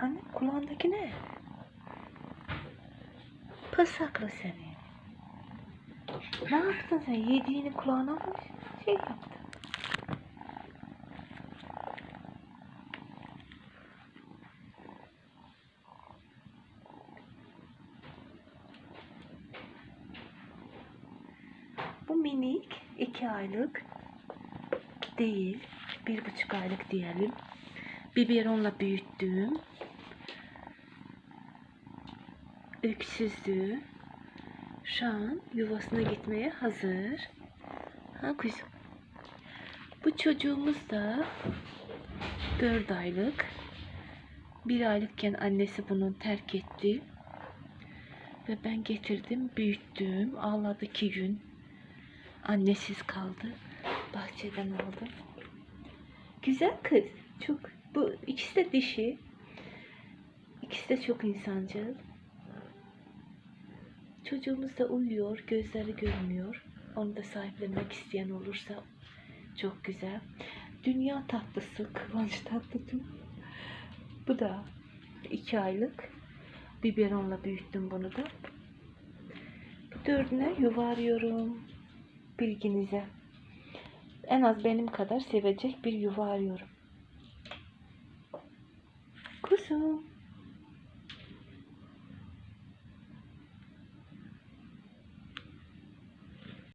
Anne kulağındaki ne? Pasaklı seni. Ne yaptın sen? Yediğini kulağına mı şey yaptın? Bu minik iki aylık değil bir buçuk aylık diyelim. Biberonla büyüttüğüm öksüzlüğü şu an yuvasına gitmeye hazır. Ha kuzum. Bu çocuğumuz da 4 aylık. Bir aylıkken annesi bunu terk etti. Ve ben getirdim, büyüttüm. Ağladı iki gün. Annesiz kaldı. Bahçeden aldım. Güzel kız. Çok. Bu ikisi de dişi. İkisi de çok insancıl. Çocuğumuz da uyuyor. Gözleri görmüyor. Onu da sahiplenmek isteyen olursa çok güzel. Dünya tatlısı. Kıvanç tatlısı. Bu da iki aylık. Biberonla büyüttüm bunu da. Bu dördüne yuva arıyorum. Bilginize. En az benim kadar sevecek bir yuva arıyorum. Kuzum.